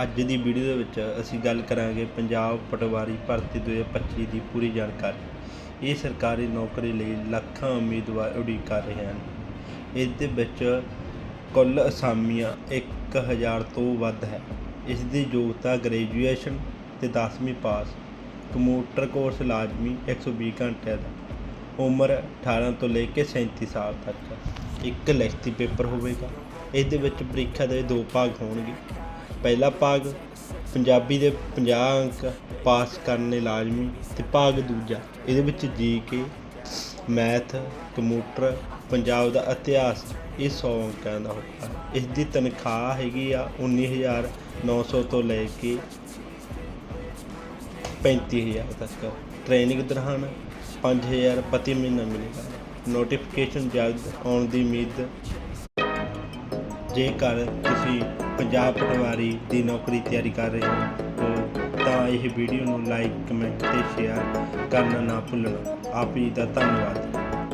ਅੱਜ ਦੀ ਵੀਡੀਓ ਦੇ ਵਿੱਚ ਅਸੀਂ ਗੱਲ ਕਰਾਂਗੇ ਪੰਜਾਬ ਪਟਵਾਰੀ ਭਰਤੀ 2025 ਦੀ ਪੂਰੀ ਜਾਣਕਾਰੀ। ਇਹ ਸਰਕਾਰੀ ਨੌਕਰੀ ਲਈ ਲੱਖਾਂ ਉਮੀਦਵਾਰ ਉਡੀਕ ਕਰ ਰਹੇ ਹਨ। ਇਸ ਦੇ ਵਿੱਚ ਕੁੱਲ ਅਸਾਮੀਆਂ 1000 ਤੋਂ ਵੱਧ ਹੈ। ਇਸ ਦੀ ਯੋਗਤਾ ਗ੍ਰੈਜੂਏਸ਼ਨ ਤੇ 10ਵੀਂ ਪਾਸ, ਕੰਪਿਊਟਰ ਕੋਰਸ ਲਾਜ਼ਮੀ 120 ਘੰਟਿਆਂ ਦਾ, ਉਮਰ 18 ਤੋਂ ਲੈ ਕੇ 37 ਸਾਲ ਤੱਕ। ਇੱਕ ਲਿਖਤੀ ਪੇਪਰ ਹੋਵੇਗਾ। ਇਸ ਦੇ ਵਿੱਚ ਪ੍ਰੀਖਿਆ ਦੇ ਦੋ ਭਾਗ ਹੋਣਗੇ। ਪਹਿਲਾ ਭਾਗ ਪੰਜਾਬੀ ਦੇ 50 ਅੰਕ ਪਾਸ ਕਰਨੇ ਲਾਜ਼ਮੀ ਤੇ ਭਾਗ ਦੂਜਾ, ਇਹਦੇ ਵਿੱਚ G K, math, computer, Punjab ਦਾ ਇਤਿਹਾਸ, ਇਹ 100 ਅੰਕਾਂ ਦਾ ਹੋਊਗਾ। ਇਸ ਦੀ ਤਨਖਾਹ ਹੈਗੀ ਆ 19900 ਤੋਂ ਲੈ ਕੇ 35000 ਤੱਕ। ਟ੍ਰੇਨਿੰਗ ਦੌਰਾਨ 5000 ਪ੍ਰਤੀ ਮਹੀਨਾ ਮਿਲੇਗਾ। ਨੋਟੀਫਿਕੇਸ਼ਨ ਜਲਦ ਆਉਣ ਦੀ ਉਮੀਦ ਜੇਕਰ ਤੁਸੀਂ ਪੰਜਾਬ ਪਟਵਾਰੀ ਦੀ ਨੌਕਰੀ ਤਿਆਰੀ ਕਰ ਰਹੇ ਹੋ ਤਾਂ ਇਹ ਵੀਡੀਓ ਨੂੰ ਲਾਈਕ ਕਮੈਂਟ ਤੇ ਸ਼ੇਅਰ ਕਰਨਾ ਨਾ ਭੁੱਲਣਾ। ਆਪ ਜੀ ਦਾ ਧੰਨਵਾਦ।